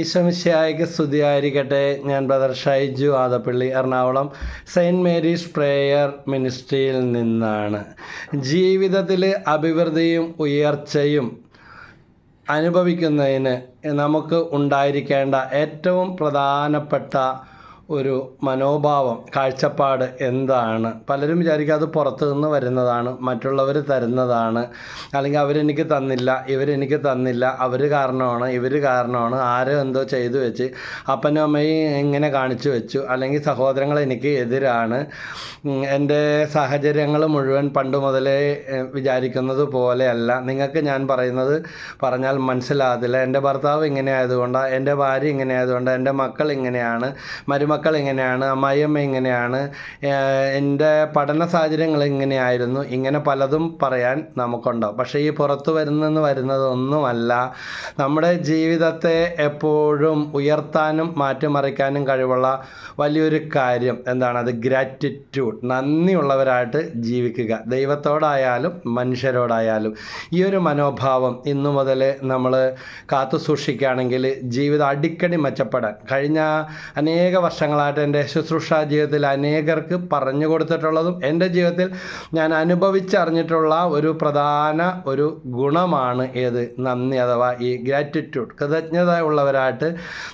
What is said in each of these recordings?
ഈശമിശയായിക്ക് സ്തുതിയായിരിക്കട്ടെ. ഞാൻ brother Shaiju Adappally Ernakulam saint Mary's prayer മിനിസ്ട്രിയിൽ നിന്നാണ്. ജീവിതത്തിൽ അഭിവൃദ്ധിയും ഉയർച്ചയും അനുഭവിക്കുന്നതിന് നമുക്ക് ഉണ്ടായിരിക്കേണ്ട ഏറ്റവും പ്രധാനപ്പെട്ട ഒരു മനോഭാവം കാഴ്ചപ്പാട് എന്താണ്? പലരും വിചാരിക്കുക അത് പുറത്തു നിന്ന് വരുന്നതാണ് മറ്റുള്ളവർ തരുന്നതാണ്. അല്ലെങ്കിൽ അവരെനിക്ക് തന്നില്ല ഇവരെനിക്ക് തന്നില്ല അവർ കാരണമാണ് ഇവർ കാരണമാണ് ആരോ എന്തോ ചെയ്തു വെച്ച് അപ്പനും അമ്മയും ഇങ്ങനെ കാണിച്ചു വെച്ചു. അല്ലെങ്കിൽ സഹോദരങ്ങൾ എനിക്ക് എതിരാണ്. എന്റെ സാഹചര്യങ്ങൾ മുഴുവൻ പണ്ട് മുതലേ വിചാരിക്കുന്നത് പോലെയല്ല. നിങ്ങൾക്ക് ഞാൻ പറയുന്നത് പറഞ്ഞാൽ മനസ്സിലാകത്തില്ല. എന്റെ ഭർത്താവ് ഇങ്ങനെ ആയതുകൊണ്ടാണ് എന്റെ ഭാര്യ ഇങ്ങനെ ആയതുകൊണ്ടാണ് എന്റെ മക്കൾ ഇങ്ങനെയാണ്. മരുമക്കൾ ഇങ്ങനെയാണ് അമ്മായിയമ്മ എങ്ങനെയാണ് എന്റെ പഠന സാഹചര്യങ്ങൾ എങ്ങനെയായിരുന്നു ഇങ്ങനെ പലതും പറയാൻ നമുക്കുണ്ടാവും പക്ഷേ ഈ പുറത്തു വരുന്നെന്ന് വരുന്നതൊന്നുമല്ല. നമ്മുടെ ജീവിതത്തെ എപ്പോഴും ഉയർത്താനും മാറ്റിമറിക്കാനും കഴിവുള്ള വലിയൊരു കാര്യം എന്താണത് ഗ്രാറ്റിറ്റ്യൂഡ് നന്ദിയുള്ളവരായിട്ട് ജീവിക്കുക. ദൈവത്തോടായാലും മനുഷ്യരോടായാലും. ഈ ഒരു മനോഭാവം ഇന്നു മുതൽ നമ്മൾ കാത്തു സൂക്ഷിക്കുകയാണെങ്കിൽ ജീവിതം അടിക്കടി മെച്ചപ്പെടാൻ കഴിഞ്ഞ അനേക വർഷങ്ങളായിട്ട് എന്റെ ശുശ്രൂഷാ ജീവിതത്തിൽ അനേകർക്ക് പറഞ്ഞു കൊടുത്തിട്ടുള്ളതും എന്റെ ജീവിതത്തിൽ ഞാൻ അനുഭവിച്ചറിഞ്ഞിട്ടുള്ള ഒരു പ്രധാന ഒരു ഗുണമാണ് ഏത്? നന്ദി അഥവാ ഈ ഗ്രാറ്റിറ്റ്യൂഡ് കൃതജ്ഞത ഉള്ളവരായിട്ട്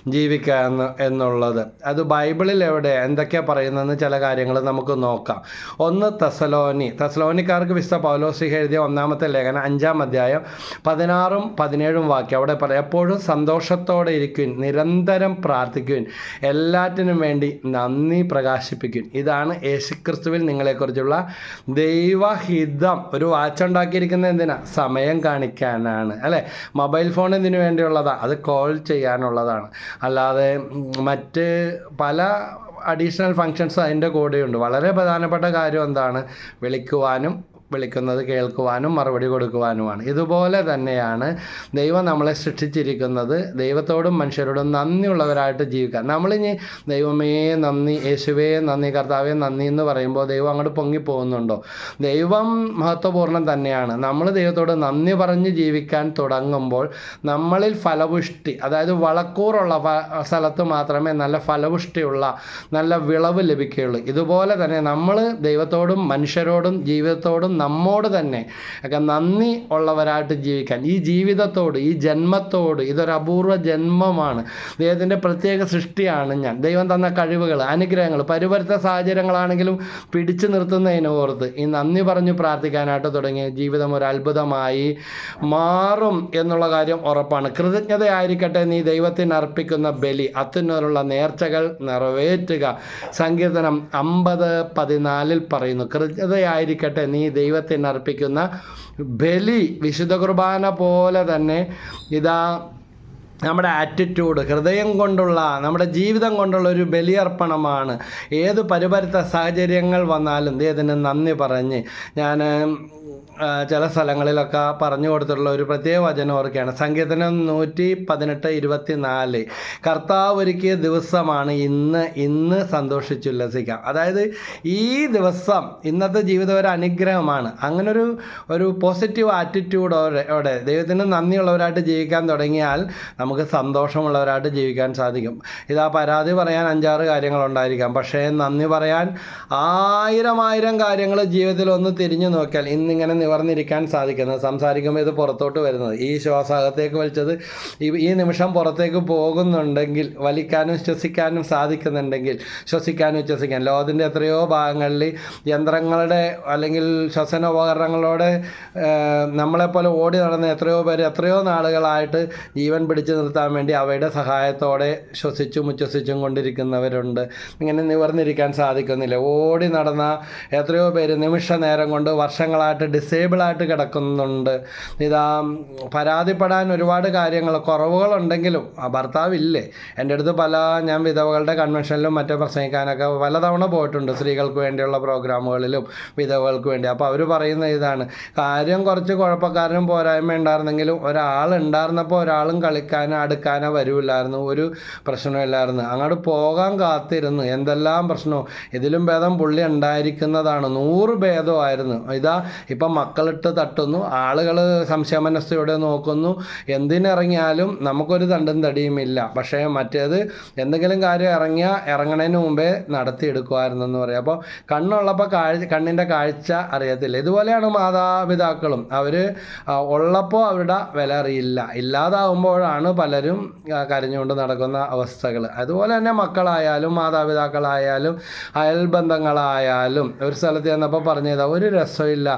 ജീവിക്കുക എന്ന് എന്നുള്ളത്. അത് ബൈബിളിൽ എവിടെ എന്തൊക്കെയാണ് പറയുന്നതെന്ന് ചില കാര്യങ്ങൾ നമുക്ക് നോക്കാം. ഒന്ന് തെസലോനി തെസലോനിക്കാർക്ക് വിശുദ്ധ പൗലോസിഹ എഴുതിയ ഒന്നാമത്തെ ലേഖനം അഞ്ചാം അധ്യായം പതിനാറും പതിനേഴും വാക്യം. അവിടെ പറയാം എപ്പോഴും സന്തോഷത്തോടെ ഇരിക്കുവിൻ നിരന്തരം പ്രാർത്ഥിക്കുവിൻ. എല്ലാറ്റിനും വേണ്ടി നന്ദി പ്രകാശിപ്പിക്കും. ഇതാണ് യേശുക്രിസ്തുവിൽ നിങ്ങളെക്കുറിച്ചുള്ള ദൈവഹിതം. ഒരു വാച്ച് ഉണ്ടാക്കിയിരിക്കുന്നത് എന്തിനാ? സമയം കാണിക്കാനാണ് അല്ലേ? മൊബൈൽ ഫോൺ എന്തിനു വേണ്ടിയുള്ളതാണ് അത് കോൾ ചെയ്യാനുള്ളതാണ്. അല്ലാതെ മറ്റ് പല അഡീഷണൽ ഫങ്ഷൻസ് അതിന്റെ കൂടെയുണ്ട്. വളരെ പ്രധാനപ്പെട്ട കാര്യം എന്താണ്? വിളിക്കുവാനും വിളിക്കുന്നത് കേൾക്കുവാനും മറുപടി കൊടുക്കുവാനുമാണ്. ഇതുപോലെ തന്നെയാണ് ദൈവം നമ്മളെ സൃഷ്ടിച്ചിരിക്കുന്നത്. ദൈവത്തോടും മനുഷ്യരോടും നന്ദിയുള്ളവരായിട്ട് ജീവിക്കുക നമ്മളിനി ദൈവമേ നന്ദി യേശുവേ നന്ദി കർത്താവേ നന്ദി എന്ന് പറയുമ്പോൾ ദൈവം അങ്ങോട്ട് പൊങ്ങിപ്പോകുന്നുണ്ടോ? ദൈവം മഹത്വപൂർണം തന്നെയാണ്. നമ്മൾ ദൈവത്തോട് നന്ദി പറഞ്ഞ് ജീവിക്കാൻ തുടങ്ങുമ്പോൾ നമ്മളിൽ ഫലപുഷ്ടി അതായത് വളക്കൂറുള്ള സ്ഥലത്ത് മാത്രമേ നല്ല ഫലപുഷ്ടിയുള്ള നല്ല വിളവ് ലഭിക്കുകയുള്ളൂ. ഇതുപോലെ തന്നെ നമ്മൾ ദൈവത്തോടും മനുഷ്യരോടും ജീവിതത്തോടും നമ്മോട് തന്നെ ഒക്കെ നന്ദി ഉള്ളവരായിട്ട് ജീവിക്കാൻ. ഈ ജീവിതത്തോട് ഈ ജന്മത്തോട് ഇതൊരു അപൂർവ ജന്മമാണ്. ദൈവത്തിന്റെ പ്രത്യേക സൃഷ്ടിയാണ് ഞാൻ. ദൈവം തന്ന കഴിവുകൾ അനുഗ്രഹങ്ങൾ പരിവർത്ത സാഹചര്യങ്ങളാണെങ്കിലും പിടിച്ചു നിർത്തുന്നതിന് ഓർത്ത് ഈ നന്ദി പറഞ്ഞു പ്രാർത്ഥിക്കാനായിട്ട് തുടങ്ങി. ജീവിതം ഒരു അത്ഭുതമായി മാറും എന്നുള്ള കാര്യം ഉറപ്പാണ്. കൃതജ്ഞതയായിരിക്കട്ടെ നീ ദൈവത്തിന് അർപ്പിക്കുന്ന ബലി. അത്യുന്നതിനുള്ള നേർച്ചകൾ നിറവേറ്റുക. സങ്കീർത്തനം അമ്പത് പതിനാലിൽ പറയുന്നു. കൃതജ്ഞതയായിരിക്കട്ടെ നീ ദൈവത്തിന് അർപ്പിക്കുന്ന ബലി വിശുദ്ധ കുർബാന പോലെ തന്നെ ഇതാ നമ്മുടെ ആറ്റിറ്റ്യൂഡ് ഹൃദയം കൊണ്ടുള്ള നമ്മുടെ ജീവിതം കൊണ്ടുള്ള ഒരു ബലിയർപ്പണമാണ് ഏത് പരിപരുത്ത സാഹചര്യങ്ങൾ വന്നാലും ദൈവത്തിന് നന്ദി പറഞ്ഞ് ഞാൻ ചില സ്ഥലങ്ങളിലൊക്കെ പറഞ്ഞു കൊടുത്തിട്ടുള്ള ഒരു പ്രത്യേക വചനം ഓർക്കുകയാണ്. സങ്കീർത്തനം നൂറ്റി പതിനെട്ട് ഇരുപത്തി നാല് കർത്താവ് ഒരുക്കിയ ദിവസമാണ് ഇന്ന് ഇന്ന് സന്തോഷിച്ചുല്ലസിക്കാം അതായത് ഈ ദിവസം ഇന്നത്തെ ജീവിതം ഒരു അനുഗ്രഹമാണ്. അങ്ങനൊരു ഒരു പോസിറ്റീവ് ആറ്റിറ്റ്യൂഡോടെ ദൈവത്തിന് നന്ദിയുള്ളവരായിട്ട് ജീവിക്കാൻ തുടങ്ങിയാൽ നമുക്ക് സന്തോഷമുള്ളവരായിട്ട് ജീവിക്കാൻ സാധിക്കും. ഇതാ പരാതി പറയാൻ അഞ്ചാറ് കാര്യങ്ങളുണ്ടായിരിക്കാം പക്ഷേ നന്ദി പറയാൻ ആയിരം ആയിരം കാര്യങ്ങൾ ജീവിതത്തിൽ ഒന്ന് തിരിഞ്ഞു നോക്കിയാൽ ഇന്നിങ്ങനെ നിവർന്നിരിക്കാൻ സാധിക്കുന്നത്. സംസാരിക്കുമ്പോൾ ഇത് പുറത്തോട്ട് വരുന്നത്. ഈ ശ്വാസകത്തേക്ക് വലിച്ചത് ഈ നിമിഷം പുറത്തേക്ക് പോകുന്നുണ്ടെങ്കിൽ വലിക്കാനും ശ്വസിക്കാനും സാധിക്കുന്നുണ്ടെങ്കിൽ ശ്വസിക്കാനും ശ്വസിക്കാൻ ലോകത്തിന്റെ എത്രയോ ഭാഗങ്ങളിൽ യന്ത്രങ്ങളുടെ അല്ലെങ്കിൽ ശ്വസന ഉപകരണങ്ങളോടെ നമ്മളെപ്പോലെ ഓടി നടന്ന എത്രയോ പേര് എത്രയോ നാളുകളായിട്ട് ജീവൻ പിടിച്ചു നിർത്താൻ വേണ്ടി അവയുടെ സഹായത്തോടെ ശ്വസിച്ചും ഉച്ഛ്വസിച്ചും കൊണ്ടിരിക്കുന്നവരുണ്ട്. ഇങ്ങനെ നിവർന്നിരിക്കാൻ സാധിക്കുന്നില്ല. ഓടി നടന്ന എത്രയോ പേര് നിമിഷ നേരം കൊണ്ട് വർഷങ്ങളായിട്ട് ഡിസേബിളായിട്ട് കിടക്കുന്നുണ്ട്. ഇതാ പരാതിപ്പെടാൻ ഒരുപാട് കാര്യങ്ങൾ കുറവുകളുണ്ടെങ്കിലും ആ ഭർത്താവില്ലേ? എന്റെ അടുത്ത് പല ഞാൻ വിധവകളുടെ കൺവെൻഷനിലും മറ്റേ പ്രസംഗിക്കാനൊക്കെ പലതവണ പോയിട്ടുണ്ട് സ്ത്രീകൾക്ക് വേണ്ടിയുള്ള പ്രോഗ്രാമുകളിലും വിധവകൾക്ക് വേണ്ടി. അപ്പോൾ അവർ പറയുന്ന ഇതാണ് കാര്യം കുറച്ച് കുഴപ്പക്കാരനും പോരായ്മ ഉണ്ടായിരുന്നെങ്കിലും ഒരാൾ ഉണ്ടായിരുന്നപ്പോൾ ഒരാളും കളിക്കാനോ അടുക്കാനോ വരില്ലായിരുന്നു ഒരു പ്രശ്നമില്ലായിരുന്നു അങ്ങോട്ട് പോകാൻ കാത്തിരുന്നു. എന്തെല്ലാം പ്രശ്നവും? ഇതിലും ഭേദം പുള്ളി ഉണ്ടായിരിക്കുന്നതാണ്. നൂറ് ഭേദമായിരുന്നു ഇതാ ഇപ്പം മക്കളിട്ട് തട്ടുന്നു. ആളുകൾ സംശയമനസ്സയോടെ നോക്കുന്നു. എന്തിനിറങ്ങിയാലും നമുക്കൊരു തണ്ടും തടിയുമില്ല പക്ഷേ മറ്റേത് എന്തെങ്കിലും കാര്യം ഇറങ്ങിയാൽ ഇറങ്ങണതിന് മുമ്പേ നടത്തിയെടുക്കുമായിരുന്നെന്ന് പറയാം. അപ്പോൾ കണ്ണുള്ളപ്പോൾ കാഴ്ച കണ്ണിന്റെ കാഴ്ച അറിയത്തില്ല. ഇതുപോലെയാണ് മാതാപിതാക്കളും. അവർ ഉള്ളപ്പോൾ അവരുടെ വില അറിയില്ല. ഇല്ലാതാവുമ്പോഴാണ് പലരും കരഞ്ഞുകൊണ്ട് നടക്കുന്ന അവസ്ഥകൾ അതുപോലെ തന്നെ മക്കളായാലും മാതാപിതാക്കളായാലും അയൽബന്ധങ്ങളായാലും. ഒരു സ്ഥലത്ത് ചെന്നപ്പോൾ പറഞ്ഞതാ ഒരു രസമില്ല.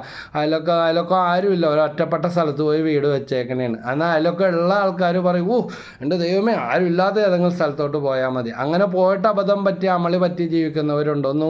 അതിലൊക്കെ അതിലൊക്കെ ആരുമില്ല. ഒരു ഒറ്റപ്പെട്ട സ്ഥലത്ത് പോയി വീട് വെച്ചേക്കണേണ്. എന്നാൽ അതിലൊക്കെ ഉള്ള ആൾക്കാർ പറയും ഓ എന്റെ ദൈവമേ ആരുമില്ലാത്ത ഏതെങ്കിലും സ്ഥലത്തോട്ട് പോയാൽ മതി. അങ്ങനെ പോയിട്ട് അബദ്ധം പറ്റി അമളി പറ്റി ജീവിക്കുന്നവരുണ്ട്. ഒന്ന്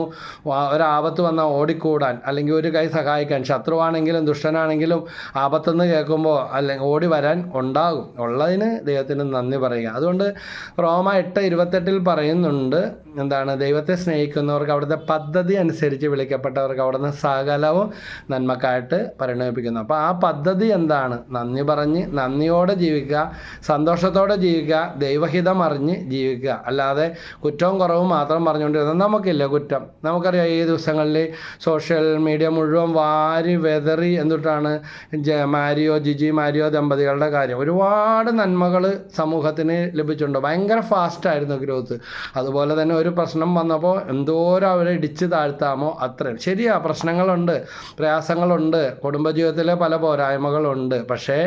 ഒരാപത്ത് വന്നാൽ ഓടിക്കൂടാൻ അല്ലെങ്കിൽ ഒരു കൈ സഹായിക്കാൻ. ശത്രുവാണെങ്കിലും ദുഷ്ടനാണെങ്കിലും ആപത്തെന്ന് കേൾക്കുമ്പോൾ അല്ലെങ്കിൽ ഓടി വരാൻ ഉണ്ടാകും. ഉള്ളതിന് ദൈവത്തിന് നന്ദി പറയുക. അതുകൊണ്ട് റോമ എട്ട് ഇരുപത്തെട്ടിൽ പറയുന്നുണ്ട് എന്താണ് ദൈവത്തെ സ്നേഹിക്കുന്നവർക്ക് അവിടുത്തെ പദ്ധതി അനുസരിച്ച് വിളിക്കപ്പെട്ടവർക്ക് അവിടുന്ന് സകലവും നന്മക്കായിട്ട് പരിണമിപ്പിക്കുന്നു. അപ്പോൾ ആ പദ്ധതി എന്താണ്? നന്ദി പറഞ്ഞ് നന്ദിയോടെ ജീവിക്കുക സന്തോഷത്തോടെ ജീവിക്കുക ദൈവഹിതം അറിഞ്ഞ് ജീവിക്കുക. അല്ലാതെ കുറ്റവും കുറവും മാത്രം പറഞ്ഞുകൊണ്ടിരുന്നത് നമുക്കില്ല കുറ്റം. നമുക്കറിയാം ഈ ദിവസങ്ങളിൽ സോഷ്യൽ മീഡിയ മുഴുവൻ വാരി വെതറി എന്നിട്ടാണ് മാരിയോ ജിജി മാരിയോ ദമ്പതികളുടെ കാര്യം. ഒരുപാട് നന്മകൾ സമൂഹത്തിന് ലഭിച്ചിട്ടുണ്ട്. ഭയങ്കര ഫാസ്റ്റായിരുന്നു ഗ്രോത്ത്. അതുപോലെ തന്നെ ഒരു പ്രശ്നം വന്നപ്പോൾ എന്തോരം അവരെ ഇടിച്ച് താഴ്ത്താമോ അത്രയും. ശരിയാ പ്രശ്നങ്ങളുണ്ട് പ്രയാസങ്ങളുണ്ട് കുടുംബജീവിതത്തിലെ പല പോരായ്മകളുണ്ട്. പക്ഷേ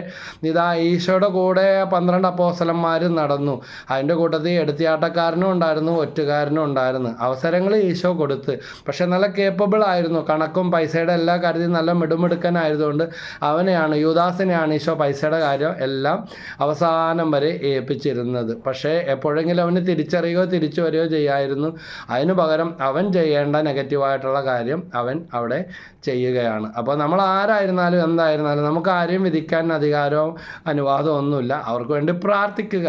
ഇതാ ഈശോയുടെ കൂടെ പന്ത്രണ്ട് അപ്പോസലന്മാർ നടന്നു. അതിന്റെ കൂട്ടത്തിൽ എടുത്തിയാട്ടക്കാരനും ഉണ്ടായിരുന്നു ഒറ്റുകാരനും ഉണ്ടായിരുന്നു. അവസരങ്ങൾ ഈശോ കൊടുത്ത്. പക്ഷേ നല്ല കേപ്പബിൾ ആയിരുന്നു. കണക്കും പൈസയുടെ എല്ലാ കാര്യത്തിലും നല്ല മിടുമിടുക്കനായതുകൊണ്ട് അവനെയാണ് യുദാസിനെയാണ് ഈശോ പൈസയുടെ കാര്യം എല്ലാം അവസാനം വരെ ഏൽപ്പിച്ചിരുന്നത്. പക്ഷേ എപ്പോഴെങ്കിലും അവന് തിരിച്ചറിയുകയോ തിരിച്ചു വരികയോ ചെയ്യായിരുന്നു അതിനു പകരം അവൻ ചെയ്യേണ്ട നെഗറ്റീവായിട്ടുള്ള കാര്യം അവൻ അവിടെ ചെയ്യുകയാണ്. അപ്പോൾ നമ്മൾ ആരായിരുന്നാലും എന്തായിരുന്നാലും നമുക്ക് ആരെയും വിധിക്കാൻ അധികാരവും അനുവാദവും ഒന്നുമില്ല. അവർക്ക് വേണ്ടി പ്രാർത്ഥിക്കുക.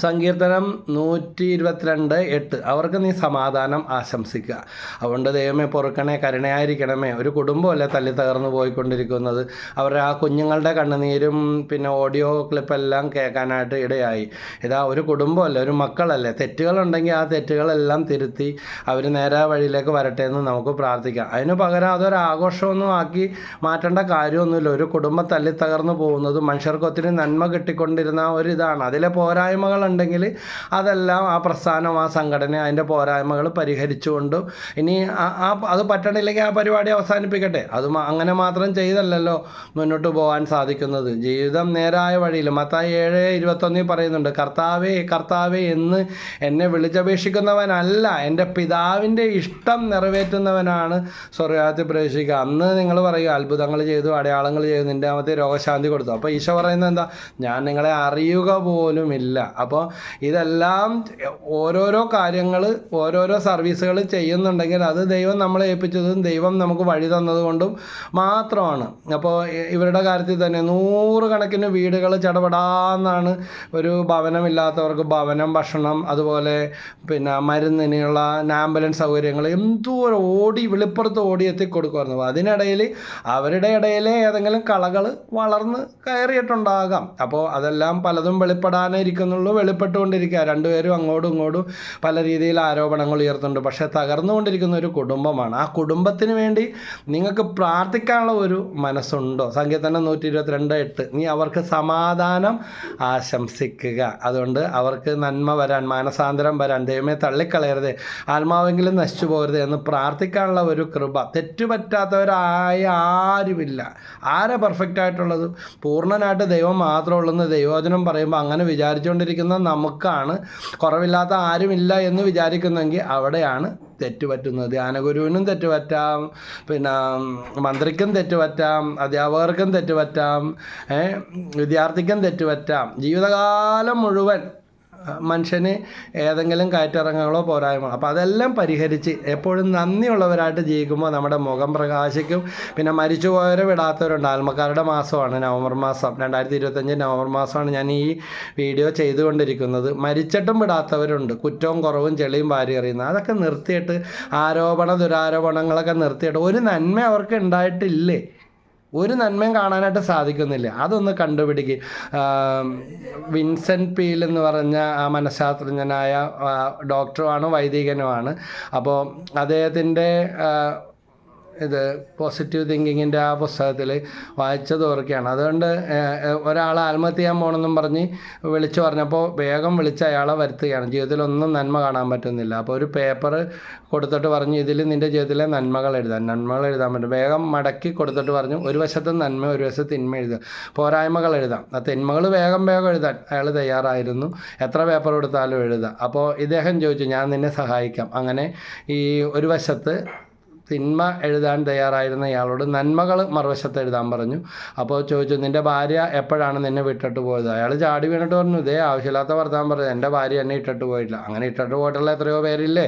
സങ്കീർത്തനം നൂറ്റി ഇരുപത്തിരണ്ട് എട്ട്. അവർക്ക് നീ സമാധാനം ആശംസിക്കുക. അതുകൊണ്ട് ദൈവമേ പൊറുക്കണേ കരുണയായിരിക്കണമേ. ഒരു കുടുംബമല്ലേ തല്ലി തകർന്നു പോയിക്കൊണ്ടിരിക്കുന്നത്? അവരുടെ ആ കുഞ്ഞുങ്ങളുടെ കണ്ണുനീരും പിന്നെ ഓഡിയോ ക്ലിപ്പെല്ലാം കേൾക്കാനായിട്ട് ഇടയായി. ഇതാ ഒരു കുടുംബമല്ലേ ഒരു മക്കളല്ലേ. തെറ്റുകളുണ്ടെങ്കിൽ ആ തെറ്റുകളെല്ലാം തിരുത്തി അവർ നേരെ വഴിയിലേക്ക് വരട്ടെ എന്ന് നമുക്ക് പ്രാർത്ഥിക്കാം. അതിന് പകരം അതൊരു ആഘോഷമൊന്നും ആക്കി മാറ്റേണ്ട കാര്യമൊന്നുമില്ല. ഒരു കുടുംബം തല്ലി തകർന്നു പോകുന്നത് മനുഷ്യർക്ക് ഒത്തിരി നന്മ കിട്ടിക്കൊണ്ടിരുന്ന ഒരു ഇതാണ്. അതിലെ പോരായ്മകൾ ഉണ്ടെങ്കിൽ അതെല്ലാം ആ പ്രസ്ഥാനം ആ സംഘടന അതിന്റെ പോരായ്മകൾ പരിഹരിച്ചുകൊണ്ട് ഇനി ആ- അത് പറ്റണില്ലെങ്കിൽ ആ പരിപാടി അവസാനിപ്പിക്കട്ടെ. അത് അങ്ങനെ മാത്രം ചെയ്തല്ലല്ലോ മുന്നോട്ട് പോകാൻ സാധിക്കുന്നത്. ജീവിതം നേരായ വഴിയിൽ. മത്തായി ഏഴ് ഇരുപത്തൊന്നിൽ പറയുന്നുണ്ട് കർത്താവേ കർത്താവേ എന്ന് എന്നെ വിളിച്ചപേക്ഷിക്കുന്നവനല്ല എന്റെ പിതാവിന്റെ ഇഷ്ടം നിറവേറ്റുന്നവനാണ് സ്വർഗത്തിൽ പ്രവേശിക്കുക. അന്ന് നിങ്ങൾ പറയുക അത്ഭുതങ്ങൾ ചെയ്തു അടയാളങ്ങൾ ചെയ്തു നിന്റെ അകത്തെ രോഗശാന്തി കൊടുത്തു. അപ്പോൾ ഈശോ പറയുന്നത് എന്താ? ഞാൻ നിങ്ങളെ അറിയുക പോലുമില്ല. അപ്പോൾ ഇതെല്ലാം ഓരോരോ കാര്യങ്ങൾ ഓരോരോ സർവീസുകൾ ചെയ്യുന്നുണ്ടെങ്കിൽ അത് ദൈവം നമ്മളെ ഏൽപ്പിച്ചതും ദൈവം നമുക്ക് വഴി തന്നതുകൊണ്ടും മാത്രമാണ്. അപ്പോൾ ഇവരുടെ കാര്യത്തിൽ തന്നെ നൂറുകണക്കിന് വീടുകൾ ചടപടാന്നാണ് ഒരു ഭവനമില്ലാത്തവർക്ക് ഭവനം ഭക്ഷണം അതുപോലെ പിന്നെ മരുന്നിനുള്ള ആംബുലൻസ് സൗകര്യങ്ങൾ എന്തോരം ഓടി വെളിപ്പുറത്ത് ഓടി എത്തി കൊടുക്കുമായിരുന്നു അപ്പോൾ അതിനിടയിൽ അവരുടെ ഇടയിലെ ഏതെങ്കിലും കളകൾ വളർന്ന് കയറിയിട്ടുണ്ടാകാം. അപ്പോൾ അതെല്ലാം പലതും വെളിപ്പെടാനേ ഇരിക്കുന്നുള്ളൂ വെളിപ്പെട്ടുകൊണ്ടിരിക്കുക. രണ്ടുപേരും അങ്ങോട്ടും ഇങ്ങോട്ടും പല രീതിയിൽ ആരോപണങ്ങൾ ഉയർത്തുന്നുണ്ട്. പക്ഷേ തകർന്നുകൊണ്ടിരിക്കുന്ന ഒരു കുടുംബമാണ്. ആ കുടുംബത്തിന് വേണ്ടി നിങ്ങൾക്ക് പ്രാർത്ഥിക്കാനുള്ള ഒരു മനസ്സുണ്ടോ? സങ്കീർത്തനം നൂറ്റി ഇരുപത്തിരണ്ട് എട്ട്. നീ അവർക്ക് സമാധാനം ആശംസിക്കുക. അതുകൊണ്ട് അവർക്ക് നന്മ വരാൻ മാനസാന്തരം വരാൻ ദൈവമേ തള്ളിക്കളയരുത് ആത്മാവെങ്കിലും നശിച്ചു പോകരുത് എന്ന് പ്രാർത്ഥിക്കാനുള്ള ഒരു കൃപ. തെറ്റുപറ്റാത്തവരായ ആരുമില്ല. ആരാ പെർഫെക്റ്റ് ആയിട്ടുള്ളത്? പൂർണനായിട്ട് ദൈവം മാത്രമേ ദൈവവചനം പറയുമ്പോൾ അങ്ങനെ വിചാരിച്ചുകൊണ്ടിരിക്കുന്ന നമുക്കാണ് കുറവില്ലാത്ത ആരുമില്ല എന്ന് വിചാരിക്കുന്നെങ്കിൽ അവിടെയാണ് തെറ്റുപറ്റുന്നത്. ധ്യാനഗുരുവിനും തെറ്റുപറ്റാം. പിന്നെ മന്ത്രിക്കും തെറ്റുപറ്റാം. അധ്യാപകർക്കും തെറ്റുപറ്റാം. പറ്റാം വിദ്യാർത്ഥിക്കും തെറ്റുപറ്റാം. ജീവിതകാലം മുഴുവൻ മനുഷ്യന് ഏതെങ്കിലും കയറ്റിറങ്ങുകളോ പോരായ്മകളോ അപ്പോൾ അതെല്ലാം പരിഹരിച്ച് എപ്പോഴും നന്ദിയുള്ളവരായിട്ട് ജീവിക്കുമ്പോൾ നമ്മുടെ മുഖം പ്രകാശിക്കും. പിന്നെ മരിച്ചുപോയവരെ വിടാത്തവരുണ്ട്. ആത്മക്കാരുടെ മാസമാണ് നവംബർ മാസം. രണ്ടായിരത്തി ഇരുപത്തഞ്ച് നവംബർ മാസമാണ് ഞാൻ ഈ വീഡിയോ ചെയ്തുകൊണ്ടിരിക്കുന്നത്. മരിച്ചിട്ടും വിടാത്തവരുണ്ട്. കുറ്റവും കുറവും ചെളിയും വാരി എറിയുന്നത് അതൊക്കെ നിർത്തിയിട്ട് ആരോപണ ദുരാരോപണങ്ങളൊക്കെ നിർത്തിയിട്ട് ഒരു നന്മ അവർക്ക് ഉണ്ടായിട്ടില്ലേ? ഒരു നന്മയും കാണാനായിട്ട് സാധിക്കുന്നില്ല. അതൊന്ന് കണ്ടുപിടിക്കുക വിൻസെന്റ് പീൽ എന്ന് പറഞ്ഞ ആ മനഃശാസ്ത്രജ്ഞനായ ഡോക്ടറുമാണ് വൈദികനുമാണ്. അപ്പോൾ അദ്ദേഹത്തിന്റെ ഇത് പോസിറ്റീവ് തിങ്കിങ്ങിന്റെ ആ പുസ്തകത്തിൽ വായിച്ചത് ഓർക്കുകയാണ് അതുകൊണ്ട് ഒരാൾ ആത്മഹത്യ ചെയ്യാൻ പോകണമെന്നും പറഞ്ഞ് വിളിച്ചു പറഞ്ഞപ്പോൾ വേഗം വിളിച്ച് അയാളെ വരുത്തുകയാണ്. ജീവിതത്തിൽ ഒന്നും നന്മ കാണാൻ പറ്റുന്നില്ല. അപ്പോൾ ഒരു പേപ്പർ കൊടുത്തിട്ട് പറഞ്ഞു ഇതിൽ നിന്റെ ജീവിതത്തിലെ നന്മകൾ എഴുതാൻ നന്മകൾ എഴുതാൻ പറ്റും. വേഗം മടക്കി കൊടുത്തിട്ട് പറഞ്ഞു ഒരു വശത്ത് നന്മ ഒരു വശത്ത് തിന്മ എഴുതുക. പോരായ്മകൾ എഴുതാം. ആ തിന്മകൾ വേഗം വേഗം എഴുതാൻ അയാൾ തയ്യാറായിരുന്നു. എത്ര പേപ്പർ കൊടുത്താലും എഴുതാം അപ്പോൾ ഇദ്ദേഹം ചോദിച്ചു ഞാൻ നിന്നെ സഹായിക്കാം. അങ്ങനെ ഈ ഒരു വശത്ത് തിന്മ എഴുതാൻ തയ്യാറായിരുന്ന ഇയാളോട് നന്മകൾ മറുവശത്ത് എഴുതാൻ പറഞ്ഞു. അപ്പോൾ ചോദിച്ചു നിന്റെ ഭാര്യ എപ്പോഴാണ് നിന്നെ വിട്ടിട്ട് പോയത്? അയാൾ ചാടി വീണിട്ട് പറഞ്ഞു ഇതേ ആവശ്യമില്ലാത്ത വർത്താൻ പറഞ്ഞു. എന്റെ ഭാര്യ എന്നെ ഇട്ടിട്ട് പോയിട്ടില്ല. അങ്ങനെ ഇട്ടിട്ട് പോയിട്ടുള്ള എത്രയോ പേരില്ലേ?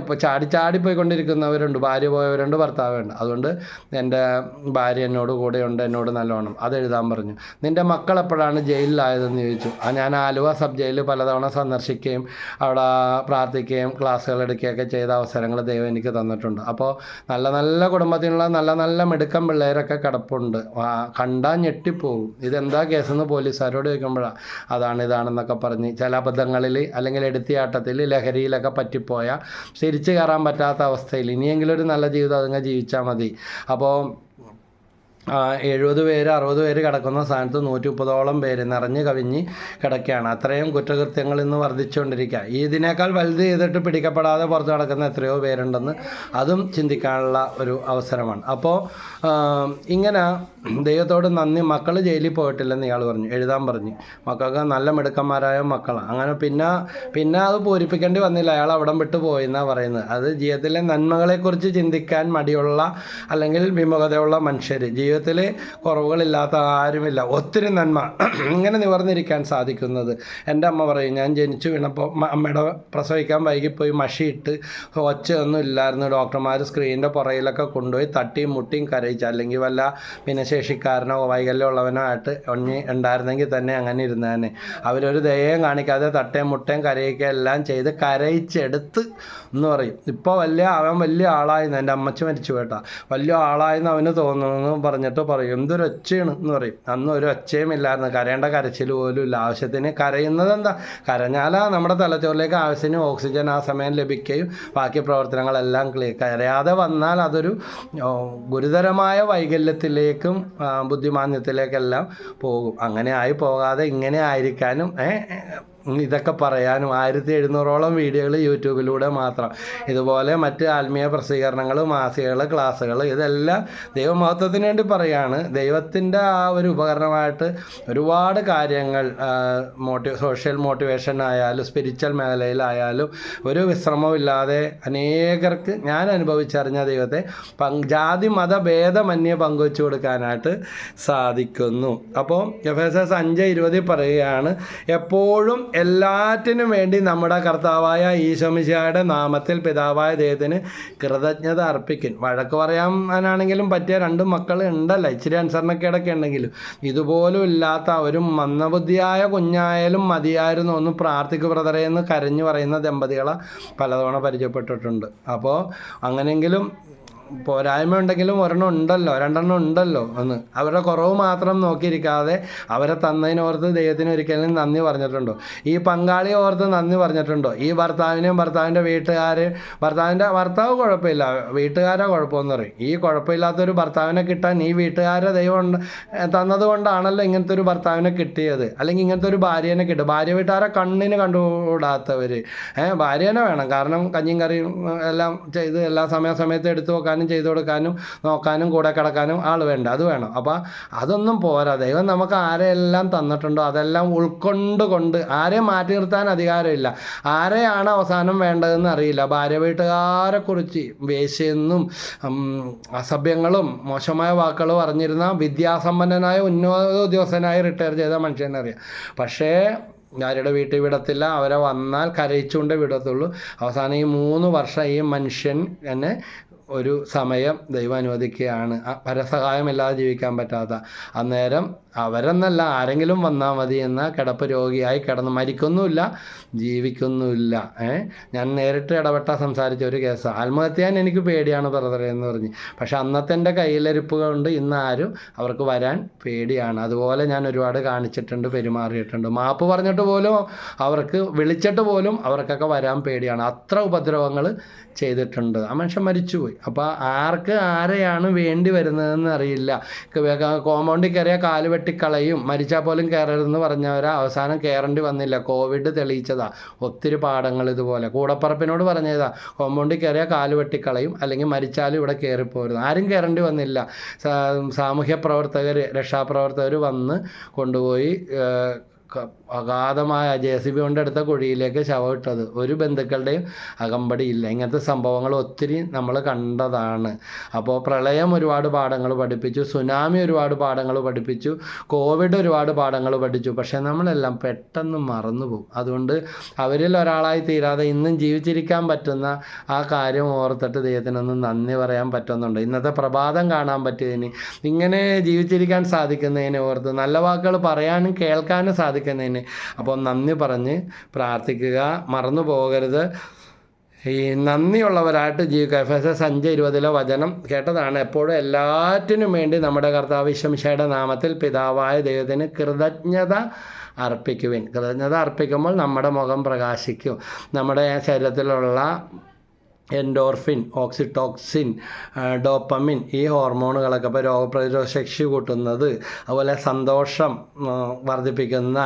ഇപ്പോൾ ചാടി ചാടി പോയിക്കൊണ്ടിരിക്കുന്നവരുണ്ട് ഭാര്യ പോയവരുണ്ട് ഭർത്താവുണ്ട് അതുകൊണ്ട് എന്റെ ഭാര്യ എന്നോട് കൂടെയുണ്ട് എന്നോട് നല്ലോണം അത് എഴുതാൻ പറഞ്ഞു. നിന്റെ മക്കൾ എപ്പോഴാണ് ജയിലിലായതെന്ന് ചോദിച്ചു. ഞാൻ ആലുവ സബ് ജയിലിൽ പലതവണ സന്ദർശിക്കുകയും അവിടെ പ്രാർത്ഥിക്കുകയും ക്ലാസ്സുകൾ എടുക്കുകയൊക്കെ ചെയ്ത അവസരങ്ങൾ ദൈവം എനിക്ക് തന്നിട്ടുണ്ട്. അപ്പോൾ നല്ല നല്ല കുടുംബത്തിലുള്ള നല്ല നല്ല മിടുക്കം പിള്ളേരൊക്കെ കിടപ്പുണ്ട്. ആ, കണ്ടാൽ ഞെട്ടിപ്പോവും. ഇതെന്താ കേസെന്ന് പോലീസുകാരോട് ചോദിക്കുമ്പോഴാണ് അതാണ് ഇതാണെന്നൊക്കെ പറഞ്ഞ് ചില അബദ്ധങ്ങളിൽ അല്ലെങ്കിൽ എടുത്തിയാട്ടത്തിൽ ലഹരിയിലൊക്കെ പറ്റിപ്പോയാൽ തിരിച്ചു കയറാൻ പറ്റാത്ത അവസ്ഥയിൽ ഇനിയെങ്കിലും ഒരു നല്ല ജീവിതം അതുങ്ങൾ ജീവിച്ചാൽ മതി. അപ്പോൾ എഴുപത് പേര് അറുപത് പേര് കിടക്കുന്ന സ്ഥാനത്ത് നൂറ്റി മുപ്പതോളം പേര് നിറഞ്ഞു കവിഞ്ഞ് കിടക്കുകയാണ്. അത്രയും കുറ്റകൃത്യങ്ങൾ ഇന്ന് വർദ്ധിച്ചുകൊണ്ടിരിക്കുക. ഇതിനേക്കാൾ വലുത് ചെയ്തിട്ട് പിടിക്കപ്പെടാതെ പുറത്ത് കിടക്കുന്ന എത്രയോ പേരുണ്ടെന്ന് അതും ചിന്തിക്കാനുള്ള ഒരു അവസരമാണ്. അപ്പോൾ ഇങ്ങനെ ദൈവത്തോട് നന്ദി. മക്കൾ ജയിലിൽ പോയിട്ടില്ലെന്ന് ഇയാൾ പറഞ്ഞു. എഴുതാൻ പറഞ്ഞു. മക്കൾക്ക് നല്ല മിടുക്കന്മാരായ മക്കളാണ്. അങ്ങനെ പിന്നെ പിന്നെ അത് പൂരിപ്പിക്കേണ്ടി വന്നില്ല. അയാൾ അവിടം വിട്ട് പോയി എന്നാണ് പറയുന്നത്. അത് ജീവിതത്തിലെ നന്മകളെക്കുറിച്ച് ചിന്തിക്കാൻ മടിയുള്ള അല്ലെങ്കിൽ വിമുഖതയുള്ള മനുഷ്യർ ജീവിതത്തിൽ കുറവുകളില്ലാത്ത ആരുമില്ല. ഒത്തിരി നന്മ. ഇങ്ങനെ നിവർന്നിരിക്കാൻ സാധിക്കുന്നത്. എന്റെ അമ്മ പറയും ഞാൻ ജനിച്ചു വീണപ്പോൾ അമ്മയുടെ പ്രസവിക്കാൻ വൈകിപ്പോയി മഷിയിട്ട് ഒച്ചയൊന്നും ഇല്ലായിരുന്നു. ഡോക്ടർമാർ സ്ക്രീനിന്റെ പുറയിലൊക്കെ കൊണ്ടുപോയി തട്ടിയും മുട്ടിയും കരയിച്ചു അല്ലെങ്കിൽ വല്ല ഭിന്നശേഷിക്കാരനോ വൈകല്യമുള്ളവനോ ആയിട്ട് ഒന്നി ഉണ്ടായിരുന്നെങ്കിൽ തന്നെ അങ്ങനെ ഇരുന്നേനെ. അവരൊരു ദയം കാണിക്കാതെ തട്ടയും മുട്ടയും കരയൊക്കെ എല്ലാം ചെയ്ത് കരയിച്ചെടുത്ത് എന്ന് പറയും. ഇപ്പോൾ വലിയ അവൻ വലിയ ആളായിരുന്നു എന്റെ അമ്മച്ചി മരിച്ചു കേട്ടാ. വലിയ ആളായിരുന്നു അവന് തോന്നുന്നു പറഞ്ഞിട്ട് പറയും എന്തൊരു ഒച്ചയാണ് എന്ന് പറയും. അന്ന് ഒരു ഒച്ചയും ഇല്ലായിരുന്നു. കരയേണ്ട കരച്ചിൽ പോലും ഇല്ല. ആവശ്യത്തിന് കരയുന്നത് എന്താ കരഞ്ഞാലാ നമ്മുടെ തലച്ചോറിലേക്ക് ആവശ്യത്തിന് ഓക്സിജൻ ആ സമയം ലഭിക്കുകയും ബാക്കി പ്രവർത്തനങ്ങളെല്ലാം ക്ലിയർ. കരയാതെ വന്നാൽ അതൊരു ഗുരുതരമായ വൈകല്യത്തിലേക്കും ബുദ്ധിമാന്യത്തിലേക്കെല്ലാം പോകും. അങ്ങനെ ആയി പോകാതെ ഇങ്ങനെ ആയിരിക്കാനും ഇതൊക്കെ പറയാനും ആയിരത്തി എഴുന്നൂറോളം വീഡിയോകൾ യൂട്യൂബിലൂടെ മാത്രം. ഇതുപോലെ മറ്റ് ആത്മീയ പ്രസിദ്ധീകരണങ്ങൾ മാസികകൾ ക്ലാസ്സുകൾ ഇതെല്ലാം ദൈവമഹത്വത്തിന് വേണ്ടി പറയാണ്. ദൈവത്തിന്റെ ആ ഒരു ഉപകരണമായിട്ട് ഒരുപാട് കാര്യങ്ങൾ മോട്ടി സോഷ്യൽ മോട്ടിവേഷൻ ആയാലും സ്പിരിച്വൽ മേഖലയിലായാലും ഒരു വിശ്രമമില്ലാതെ അനേകർക്ക് ഞാൻ അനുഭവിച്ചറിഞ്ഞ ദൈവത്തെ പങ്ക് ജാതി മത ഭേദമന്യേ പങ്കുവെച്ചു കൊടുക്കാനായിട്ട് സാധിക്കുന്നു. അപ്പോൾ എഫ് എസ് എസ് അഞ്ച് ഇരുപതിൽ പറയുകയാണ് എപ്പോഴും എല്ലാറ്റിനും വേണ്ടി നമ്മുടെ കർത്താവായ ഈശോമിശിഹായുടെ നാമത്തിൽ പിതാവായ ദൈവത്തിന് കൃതജ്ഞത അർപ്പിക്കും. വഴക്ക് പറയാനാണെങ്കിലും പറ്റിയ രണ്ട് മക്കൾ ഉണ്ടല്ലോ. ഇച്ചിരി അനുസരണക്കേടൊക്കെ ഉണ്ടെങ്കിലും. ഇതുപോലും ഇല്ലാത്ത ഒരു മന്ദബുദ്ധിയായ കുഞ്ഞായാലും മതിയായിരുന്നു ഒന്ന് പ്രാർത്ഥിക്കു ബ്രദറെ എന്ന് കരഞ്ഞു പറയുന്ന ദമ്പതികളെ പലതവണ പരിചയപ്പെട്ടിട്ടുണ്ട്. അപ്പോൾ അങ്ങനെയെങ്കിലും പോരായ്മ ഉണ്ടെങ്കിലും ഒരെണ്ണം ഉണ്ടല്ലോ രണ്ടെണ്ണം ഉണ്ടല്ലോ എന്ന്. അവരുടെ കുറവ് മാത്രം നോക്കിയിരിക്കാതെ അവരെ തന്നതിനോർത്ത് ദൈവത്തിന് ഒരിക്കലും നന്ദി പറഞ്ഞിട്ടുണ്ടോ? ഈ പങ്കാളിയെ ഓർത്ത് നന്ദി പറഞ്ഞിട്ടുണ്ടോ? ഈ ഭർത്താവിനെയും ഭർത്താവിന്റെ വീട്ടുകാർ ഭർത്താവിന്റെ ഭർത്താവ് കുഴപ്പമില്ല വീട്ടുകാരെ കുഴപ്പമെന്ന് പറയും. ഈ കുഴപ്പമില്ലാത്തൊരു ഭർത്താവിനെ കിട്ടാൻ ഈ വീട്ടുകാരെ ദൈവം ഉണ്ട് തന്നത് കൊണ്ടാണല്ലോ ഇങ്ങനത്തെ ഒരു ഭർത്താവിനെ കിട്ടിയത്. അല്ലെങ്കിൽ ഇങ്ങനത്തെ ഒരു ഭാര്യനെ കിട്ടും. ഭാര്യ വീട്ടുകാരെ കണ്ണിന് കണ്ടുകൂടാത്തവർ ഭാര്യനെ വേണം. കാരണം കഞ്ഞിയും കറിയും എല്ലാം ചെയ്ത് എല്ലാ സമയ സമയത്ത് എടുത്തു വെക്കാനും ചെയ്തു കൊടുക്കാനും നോക്കാനും കൂടെ കിടക്കാനും ആൾ വേണ്ട അത് വേണം. അപ്പോൾ അതൊന്നും പോരാ. ദൈവം നമുക്ക് ആരെയെല്ലാം തന്നിട്ടുണ്ടോ അതെല്ലാം ഉൾക്കൊണ്ടുകൊണ്ട് ആരെയും മാറ്റി നിർത്താൻ അധികാരമില്ല. ആരെയാണ് അവസാനം വേണ്ടതെന്ന് അറിയില്ല. ഭാര്യ വീട്ടുകാരെക്കുറിച്ച് വേശ്യെന്നും അസഭ്യങ്ങളും മോശമായ വാക്കുകളും അറിഞ്ഞിരുന്ന വിദ്യാസമ്പന്നനായ ഉന്നത ഉദ്യോഗസ്ഥനായി റിട്ടയർ ചെയ്ത മനുഷ്യനറിയാം പക്ഷേ ഭാര്യയുടെ വീട്ടിൽ വിടത്തില്ല. അവരെ വന്നാൽ കരയിച്ചുകൊണ്ടേ വിടത്തുള്ളൂ. അവസാനം ഈ മൂന്ന് വർഷം ഈ മനുഷ്യൻ എന്നെ ഒരു സമയം ദൈവം അനുവദിക്കുകയാണ്. പരസഹായമില്ലാതെ ജീവിക്കാൻ പറ്റാത്ത. അന്നേരം അവരെന്നല്ല ആരെങ്കിലും വന്നാൽ മതി എന്ന കിടപ്പ് രോഗിയായി കിടന്ന് മരിക്കുന്നുമില്ല ജീവിക്കുന്നുമില്ല. ഏ? ഞാൻ നേരിട്ട് ഇടപെട്ട സംസാരിച്ച ഒരു കേസ്. ആത്മഹത്യ എനിക്ക് പേടിയാണ് ബ്രദറെ എന്ന് പറഞ്ഞ്. പക്ഷെ അന്നത്തെ എന്റെ കയ്യിലിരിപ്പ് കൊണ്ട് ഇന്ന് ആരും അവർക്ക് വരാൻ പേടിയാണ്. അതുപോലെ ഞാൻ ഒരുപാട് കാണിച്ചിട്ടുണ്ട് പെരുമാറിയിട്ടുണ്ട്. മാപ്പ് പറഞ്ഞിട്ട് പോലും അവർക്ക് വിളിച്ചിട്ട് പോലും അവർക്കൊക്കെ വരാൻ പേടിയാണ്. അത്ര ഉപദ്രവങ്ങൾ ചെയ്തിട്ടുണ്ട്. ആ മനുഷ്യൻ മരിച്ചുപോയി. അപ്പോൾ ആർക്ക് ആരെയാണ് വേണ്ടി വരുന്നതെന്ന് അറിയില്ല. കോമ്പൗണ്ടിൽ കയറിയ കാൽ വെട്ടിക്കളയും. മരിച്ചാൽ പോലും കയറരുതെന്ന് പറഞ്ഞവരെ അവസാനം കയറേണ്ടി വന്നില്ല. കോവിഡ് തെളിയിച്ചതാ. ഒത്തിരി പാഠങ്ങൾ ഇതുപോലെ. കൂടപ്പറപ്പിനോട് പറഞ്ഞതാ. കോമ്പൗണ്ടിൽ കയറിയ കാൽ വെട്ടിക്കളയും. അല്ലെങ്കിൽ മരിച്ചാലും ഇവിടെ കയറിപ്പോരുന്നു ആരും കയറേണ്ടി വന്നില്ല. സാമൂഹ്യ പ്രവർത്തകർ രക്ഷാപ്രവർത്തകർ വന്ന് കൊണ്ടുപോയി അഗാധമായ ജെ സി ബി കൊണ്ടെടുത്ത കുഴിയിലേക്ക് ശവം ഇട്ടത്. ഒരു ബന്ധുക്കളുടെയും അകമ്പടിയില്ല ഇങ്ങനത്തെ സംഭവങ്ങൾ ഒത്തിരി നമ്മൾ കണ്ടതാണ്. അപ്പോൾ പ്രളയം ഒരുപാട് പാഠങ്ങൾ പഠിപ്പിച്ചു. സുനാമി ഒരുപാട് പാഠങ്ങൾ പഠിപ്പിച്ചു. കോവിഡ് ഒരുപാട് പാഠങ്ങൾ പഠിച്ചു. പക്ഷേ നമ്മളെല്ലാം പെട്ടെന്ന് മറന്നു പോകും അതുകൊണ്ട് അവരിൽ ഒരാളായി തീരാതെ ഇന്നും ജീവിച്ചിരിക്കാൻ പറ്റുന്ന ആ കാര്യം ഓർത്തിട്ട് ദൈവത്തിനൊന്ന് നന്ദി പറയാൻ പറ്റുന്നുണ്ട്. ഇന്നത്തെ പ്രഭാതം കാണാൻ പറ്റിയതിന് ഇങ്ങനെ ജീവിച്ചിരിക്കാൻ സാധിക്കുന്നതിനെ ഓർത്ത് നല്ല വാക്കുകൾ പറയാനും കേൾക്കാനും സാധിക്കുന്നതിന് അപ്പോൾ നന്ദി പറഞ്ഞ് പ്രാർത്ഥിക്കുക. മറന്നു പോകരുത്. ഈ നന്ദിയുള്ളവരായിട്ട് ജീവിക്കുക. എഫ് എസ് എസ് അഞ്ച് ഇരുപതിലെ വചനം കേട്ടതാണ്. എപ്പോഴും എല്ലാറ്റിനും വേണ്ടി നമ്മുടെ കർത്താവ് ശംഷയുടെ നാമത്തിൽ പിതാവായ ദൈവത്തിന് കൃതജ്ഞത അർപ്പിക്കുവിൻ. കൃതജ്ഞത അർപ്പിക്കുമ്പോൾ നമ്മുടെ മുഖം പ്രകാശിക്കും. നമ്മുടെ ശരീരത്തിലുള്ള എൻഡോർഫിൻ ഓക്സിറ്റോക്സിൻ ഡോപ്പമിൻ ഈ ഹോർമോണുകളൊക്കെ ഇപ്പോൾ രോഗപ്രതിരോധ ശക്തി കൂട്ടുന്നത് അതുപോലെ സന്തോഷം വർദ്ധിപ്പിക്കുന്ന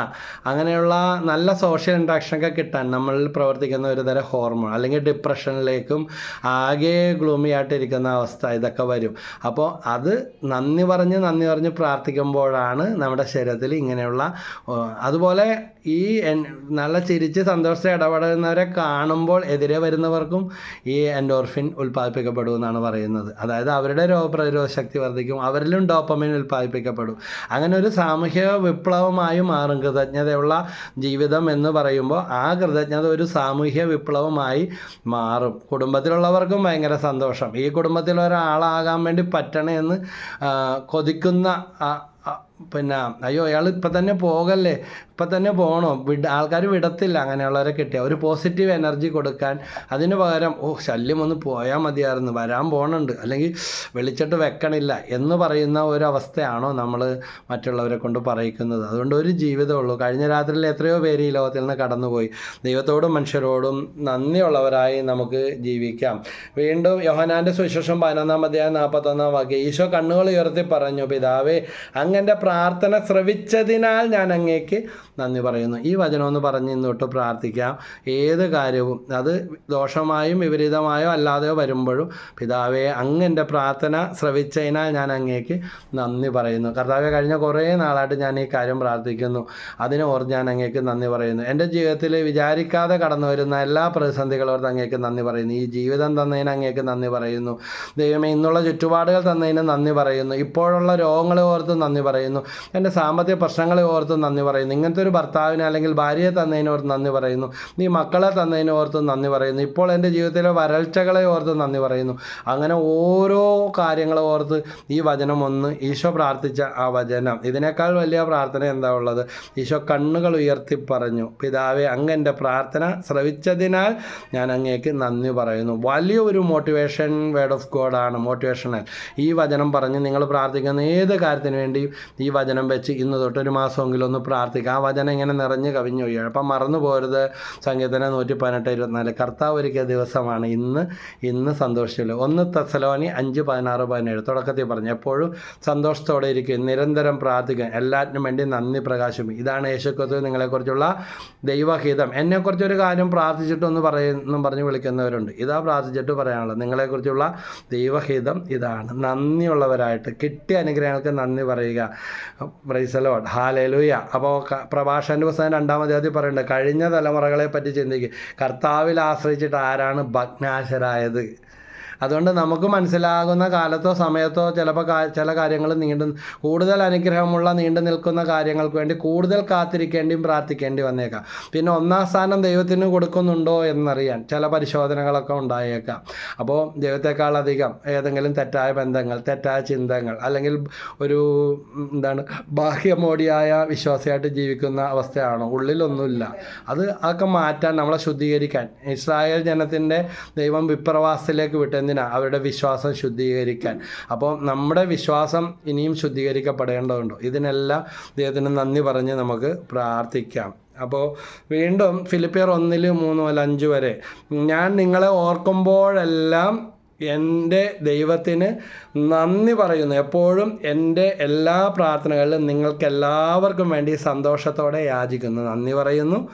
അങ്ങനെയുള്ള നല്ല സോഷ്യൽ ഇൻട്രാക്ഷനൊക്കെ കിട്ടാൻ നമ്മളിൽ പ്രവർത്തിക്കുന്ന ഒരു തരം ഹോർമോൺ അല്ലെങ്കിൽ ഡിപ്രഷനിലേക്കും ആകെ ഗ്ലൂമി ആയിട്ടിരിക്കുന്ന അവസ്ഥ ഇതൊക്കെ വരും. അപ്പോൾ അത് നന്ദി പറഞ്ഞ് നന്ദി പറഞ്ഞ് പ്രാർത്ഥിക്കുമ്പോഴാണ് നമ്മുടെ ശരീരത്തിൽ ഇങ്ങനെയുള്ള അതുപോലെ ഈ നല്ല ചിരിച്ച് സന്തോഷത്തെ ഇടപെടുന്നവരെ കാണുമ്പോൾ എതിരെ വരുന്നവർക്കും ഈ എൻഡോർഫിൻ ഉൽപ്പാദിപ്പിക്കപ്പെടുമെന്നാണ് പറയുന്നത്. അതായത് അവരുടെ രോഗപ്രതിരോധ ശക്തി വർദ്ധിക്കും അവരിലും ഡോപ്പമിൻ ഉൽപ്പാദിപ്പിക്കപ്പെടും അങ്ങനെ ഒരു സാമൂഹ്യ വിപ്ലവമായി മാറും. കൃതജ്ഞതയുള്ള ജീവിതം എന്ന് പറയുമ്പോൾ ആ കൃതജ്ഞത ഒരു സാമൂഹ്യ വിപ്ലവമായി മാറും. കുടുംബത്തിലുള്ളവർക്കും ഭയങ്കര സന്തോഷം. ഈ കുടുംബത്തിൽ ഒരാളാകാൻ വേണ്ടി പറ്റണേ എന്ന് ആ, കൊതിക്കുന്ന പിന്നെ അയ്യോ അയാൾ ഇപ്പം തന്നെ പോകല്ലേ? ഇപ്പം തന്നെ പോകണോ വിട ആൾക്കാർ വിടത്തില്ല അങ്ങനെയുള്ളവരെ കിട്ടിയ. ഒരു പോസിറ്റീവ് എനർജി കൊടുക്കാൻ അതിന് പകരം ഓ ശല്യം ഒന്ന് പോയാൽ മതിയായിരുന്നു. വരാൻ പോകണുണ്ട് അല്ലെങ്കിൽ വിളിച്ചിട്ട് വെക്കണില്ല എന്ന് പറയുന്ന ഒരു അവസ്ഥയാണോ നമ്മൾ മറ്റുള്ളവരെ കൊണ്ട് പറയിക്കുന്നത്? അതുകൊണ്ട് ഒരു ജീവിതമുള്ളൂ കഴിഞ്ഞ രാത്രിയിൽ എത്രയോ പേര് ഈ ലോകത്തിൽ നിന്ന് കടന്നുപോയി. ദൈവത്തോടും മനുഷ്യരോടും നന്ദിയുള്ളവരായി നമുക്ക് ജീവിക്കാം. വീണ്ടും യോഹനാന്റെ സുവിശേഷം പതിനൊന്നാം അധ്യായം നാൽപ്പത്തൊന്നാം വാക്യം. ഈശോ കണ്ണുകൾ ഉയർത്തി പറഞ്ഞു പിതാവേ അങ്ങന്റെ പ്രാർത്ഥന ശ്രവിച്ചതിനാൽ ഞാൻ അങ്ങേക്ക് നന്ദി പറയുന്നു. ഈ വചനമെന്ന് പറഞ്ഞ് ഇന്നോട്ട് പ്രാർത്ഥിക്കാം. ഏത് കാര്യവും അത് ദോഷമായും വിപരീതമായോ അല്ലാതെയോ വരുമ്പോഴും പിതാവേ അങ്ങ് എന്റെ പ്രാർത്ഥന ശ്രവിച്ചതിനാൽ ഞാൻ അങ്ങേക്ക് നന്ദി പറയുന്നു. കർത്താവെ കഴിഞ്ഞ കുറേ നാളായിട്ട് ഞാൻ ഈ കാര്യം പ്രാർത്ഥിക്കുന്നു. അതിനെ ഓർത്ത് ഞാൻ അങ്ങേക്ക് നന്ദി പറയുന്നു. എന്റെ ജീവിതത്തിൽ വിചാരിക്കാതെ കടന്നു വരുന്ന എല്ലാ പ്രതിസന്ധികളോർത്ത് അങ്ങേക്ക് നന്ദി പറയുന്നു. ഈ ജീവിതം തന്നതിന് അങ്ങേക്ക് നന്ദി പറയുന്നു. ദൈവമേ ഇന്നുള്ള ചുറ്റുപാടുകൾ തന്നതിന് നന്ദി പറയുന്നു. ഇപ്പോഴുള്ള രോഗങ്ങളെ ഓർത്ത് നന്ദി പറയുന്നു. എന്റെ സാമ്പത്തിക പ്രശ്നങ്ങളെ ഓർത്ത് നന്ദി പറയുന്നു. ഇങ്ങനത്തെ ഒരു ഭർത്താവിനെ അല്ലെങ്കിൽ ഭാര്യയെ തന്നതിനോർത്ത് നന്ദി പറയുന്നു. നീ മക്കളെ തന്നതിനോർത്ത് നന്ദി പറയുന്നു. ഇപ്പോൾ എന്റെ ജീവിതത്തിലെ വരൾച്ചകളെ ഓർത്ത് നന്ദി പറയുന്നു. അങ്ങനെ ഓരോ കാര്യങ്ങളെ ഓർത്ത് ഈ വചനം ഒന്ന് ഈശോ പ്രാർത്ഥിച്ച ആ വചനം. ഇതിനേക്കാൾ വലിയ പ്രാർത്ഥന എന്താ ഉള്ളത്? ഈശോ കണ്ണുകൾ ഉയർത്തി പറഞ്ഞു പിതാവെ അങ്ങ് എന്റെ പ്രാർത്ഥന ശ്രവിച്ചതിനാൽ ഞാൻ അങ്ങേക്ക് നന്ദി പറയുന്നു. വലിയൊരു മോട്ടിവേഷൻ വേർഡ് ഓഫ് ഗോഡാണ് മോട്ടിവേഷണൽ ഈ വചനം പറഞ്ഞ് നിങ്ങൾ പ്രാർത്ഥിക്കുന്ന ഏത് കാര്യത്തിന് വേണ്ടിയും ഈ വചനം വെച്ച് ഇന്ന് തൊട്ട് ഒരു മാസമെങ്കിലും ഒന്ന് പ്രാർത്ഥിക്കുക ആ വചനം ഇങ്ങനെ നിറഞ്ഞു കവിഞ്ഞു വീഴും. അപ്പം മറന്നു പോരുത് സംഗീതന നൂറ്റി പതിനെട്ട് ഇരുപത്തിനാല്. കർത്താവ് ഒരുക്കിയ ദിവസമാണ് ഇന്ന് ഇന്ന് സന്തോഷിച്ചില്ല ഒന്ന് തസലോനി അഞ്ച് പതിനാറ് പതിനേഴ്. തുടക്കത്തിൽ പറഞ്ഞു എപ്പോഴും സന്തോഷത്തോടെ ഇരിക്കും നിരന്തരം പ്രാർത്ഥിക്കുക എല്ലാറ്റിനും വേണ്ടി നന്ദി പ്രകാശം ഇതാണ് യേശുക്കത്ത് നിങ്ങളെക്കുറിച്ചുള്ള ദൈവഹിതം. എന്നെക്കുറിച്ചൊരു കാര്യം പ്രാർത്ഥിച്ചിട്ടൊന്ന് പറയുന്നു പറഞ്ഞ് വിളിക്കുന്നവരുണ്ട്. ഇതാ പ്രാർത്ഥിച്ചിട്ട് പറയാനുള്ളത്. നിങ്ങളെക്കുറിച്ചുള്ള ദൈവഹിതം ഇതാണ്. നന്ദിയുള്ളവരായിട്ട് കിട്ടിയ അനുഗ്രഹങ്ങൾക്ക് നന്ദി പറയുക. പ്രൈസലോട്ട് ഹാലലൂയ അപ്പോൾ പ്രഭാഷകന്റെ പുസ്തകം രണ്ടാമത് ആദ്യം പറയുന്നുണ്ട് കഴിഞ്ഞ തലമുറകളെ പറ്റി ചിന്തിക്കുക കർത്താവിൽ ആശ്രയിച്ചിട്ട് ആരാണ് ഭഗ്നാശരായത്? അതുകൊണ്ട് നമുക്ക് മനസ്സിലാകുന്ന കാലത്തോ സമയത്തോ ചിലപ്പോൾ ചില കാര്യങ്ങൾ നീണ്ടു കൂടുതൽ അനുഗ്രഹമുള്ള നീണ്ടു നിൽക്കുന്ന കാര്യങ്ങൾക്ക് വേണ്ടി കൂടുതൽ കാത്തിരിക്കേണ്ടിയും പ്രാർത്ഥിക്കേണ്ടി വന്നേക്കാം. പിന്നെ ഒന്നാം സ്ഥാനം ദൈവത്തിന് കൊടുക്കുന്നുണ്ടോ എന്നറിയാൻ ചില പരിശോധനകളൊക്കെ ഉണ്ടായേക്കാം. അപ്പോൾ ദൈവത്തെക്കാളധികം ഏതെങ്കിലും തെറ്റായ ബന്ധങ്ങൾ തെറ്റായ ചിന്തകൾ അല്ലെങ്കിൽ ഒരു എന്താണ് ബാഹ്യമോടിയായ വിശ്വാസിയായിട്ട് ജീവിക്കുന്ന അവസ്ഥയാണോ? ഉള്ളിലൊന്നുമില്ല. അത് അതൊക്കെ മാറ്റാൻ നമ്മളെ ശുദ്ധീകരിക്കാൻ. ഇസ്രായേൽ ജനത്തിന്റെ ദൈവം വിപ്രവാസത്തിലേക്ക് വിട്ടെന്തിനാ അവരുടെ വിശ്വാസം ശുദ്ധീകരിക്കാൻ. അപ്പോൾ നമ്മുടെ വിശ്വാസം ഇനിയും ശുദ്ധീകരിക്കപ്പെടേണ്ടതുണ്ടോ. ഇതിനെല്ലാം ദൈവത്തിന് നന്ദി പറഞ്ഞ് നമുക്ക് പ്രാർത്ഥിക്കാം. അപ്പോൾ വീണ്ടും ഫിലിപ്പിയർ ഒന്നിൽ മൂന്ന് മുതൽ അഞ്ച് വരെ ഞാൻ നിങ്ങളെ ഓർക്കുമ്പോഴെല്ലാം എന്റെ ദൈവത്തിന് നന്ദി പറയുന്നു. എപ്പോഴും എന്റെ എല്ലാ പ്രാർത്ഥനകളിലും നിങ്ങൾക്ക് എല്ലാവർക്കും വേണ്ടി സന്തോഷത്തോടെ യാചിക്കുന്നു. നന്ദി പറയുന്നു.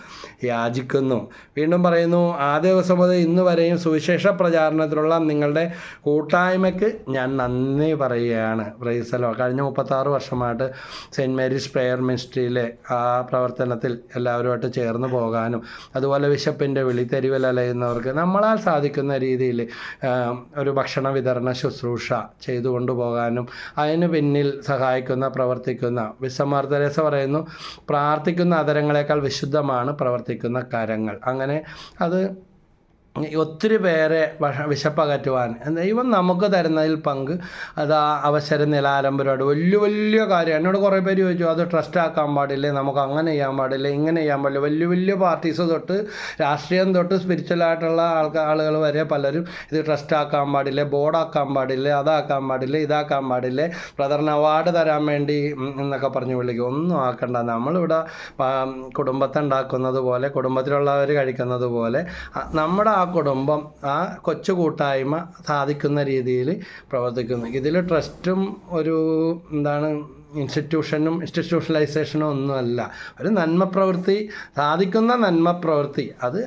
യാചിക്കുന്നു. വീണ്ടും പറയുന്നു ആ ദിവസം മുതൽ ഇന്ന് വരെയും സുവിശേഷ പ്രചാരണത്തിലുള്ള നിങ്ങളുടെ കൂട്ടായ്മയ്ക്ക് ഞാൻ നന്ദി പറയുകയാണ്. പ്രൈസലോ കഴിഞ്ഞ മുപ്പത്താറ് വർഷമായിട്ട് സെന്റ് മേരീസ് പ്രെയർ മിനിസ്ട്രിയിലെ ആ പ്രവർത്തനത്തിൽ എല്ലാവരുമായിട്ട് ചേർന്ന് പോകാനും അതുപോലെ വിശപ്പിന്റെ വിളി അലയുന്നവർക്ക് നമ്മളാൽ സാധിക്കുന്ന രീതിയിൽ ഒരു ഭക്ഷണ വിതരണ ശുശ്രൂഷ ചെയ്തു കൊണ്ടുപോകാനും അതിന് പിന്നിൽ സഹായിക്കുന്ന പ്രവർത്തിക്കുന്ന തെരേസ പറയുന്നു പ്രാർത്ഥിക്കുന്ന അതരങ്ങളെക്കാൾ വിശുദ്ധമാണ് പ്രവർത്തിക്കുന്ന കരങ്ങൾ. അങ്ങനെ അത് ഒത്തിരി പേരെ വിശപ്പകറ്റുവാൻ. ദൈവം നമുക്ക് തരുന്നതിൽ പങ്ക് അത് ആ അവസരം നിലാരംഭരമായിട്ട് വലിയ വലിയ കാര്യം. എന്നോട് കുറേ പേര് ചോദിച്ചു അത് ട്രസ്റ്റ് ആക്കാൻ പാടില്ലേ? നമുക്ക് അങ്ങനെ ചെയ്യാൻ പാടില്ല? ഇങ്ങനെ ചെയ്യാൻ പാടില്ല? വലിയ വലിയ പാർട്ടീസ് തൊട്ട് രാഷ്ട്രീയം തൊട്ട് സ്പിരിച്വലായിട്ടുള്ള ആൾക്കാർ ആളുകൾ വരെ പലരും ഇത് ട്രസ്റ്റ് ആക്കാൻ പാടില്ല? ബോർഡാക്കാൻ പാടില്ല? അതാക്കാൻ പാടില്ല? ഇതാക്കാൻ പാടില്ല? ബ്രദറിന് അവാർഡ് തരാൻ വേണ്ടി എന്നൊക്കെ പറഞ്ഞ് വിളിക്കും. ഒന്നും ആക്കണ്ട. നമ്മളിവിടെ കുടുംബത്തെ ഉണ്ടാക്കുന്നത് പോലെ കുടുംബത്തിലുള്ളവർ കഴിക്കുന്നത് പോലെ നമ്മുടെ ആ കുടുംബം ആ കൊച്ചു കൂട്ടായ്മ സാധിക്കുന്ന രീതിയിൽ പ്രവർത്തിക്കുന്നു. ഇതിൽ ട്രസ്റ്റും ഒരു എന്താണ് ഇൻസ്റ്റിറ്റ്യൂഷനും ഇൻസ്റ്റിറ്റ്യൂഷണലൈസേഷനും ഒന്നുമല്ല. ഒരു നന്മ പ്രവൃത്തി സാധിക്കുന്ന നന്മ പ്രവൃത്തി അത്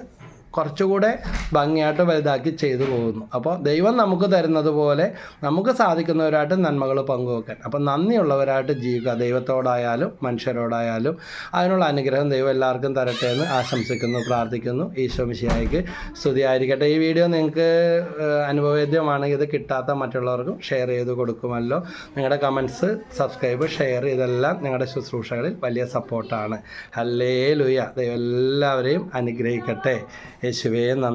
കുറച്ചുകൂടെ ഭംഗിയായിട്ട് വലുതാക്കി ചെയ്തു പോകുന്നു. അപ്പോൾ ദൈവം നമുക്ക് തരുന്നത് പോലെ നമുക്ക് സാധിക്കുന്നവരായിട്ട് നന്മകൾ പങ്കുവെക്കാൻ. അപ്പം നന്ദിയുള്ളവരായിട്ട് ജീവിക്കുക. ദൈവത്തോടായാലും മനുഷ്യരോടായാലും അതിനുള്ള അനുഗ്രഹം ദൈവം എല്ലാവർക്കും തരട്ടെ എന്ന് ആശംസിക്കുന്നു പ്രാർത്ഥിക്കുന്നു. ഈശോ മിശിയായിക്ക് സ്തുതിയായിരിക്കട്ടെ. ഈ വീഡിയോ നിങ്ങൾക്ക് അനുഭവവേദ്യമാണെങ്കിൽ ഇത് കിട്ടാത്ത മറ്റുള്ളവർക്കും ഷെയർ ചെയ്ത് കൊടുക്കുമല്ലോ. നിങ്ങളുടെ കമൻസ് സബ്സ്ക്രൈബ് ഷെയർ ഇതെല്ലാം നിങ്ങളുടെ ശുശ്രൂഷകളിൽ വലിയ സപ്പോർട്ടാണ്. ഹല്ലേ ലുയ ദൈവം എല്ലാവരെയും അനുഗ്രഹിക്കട്ടെ. യേശുവേ നന്ദി.